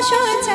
ওঠো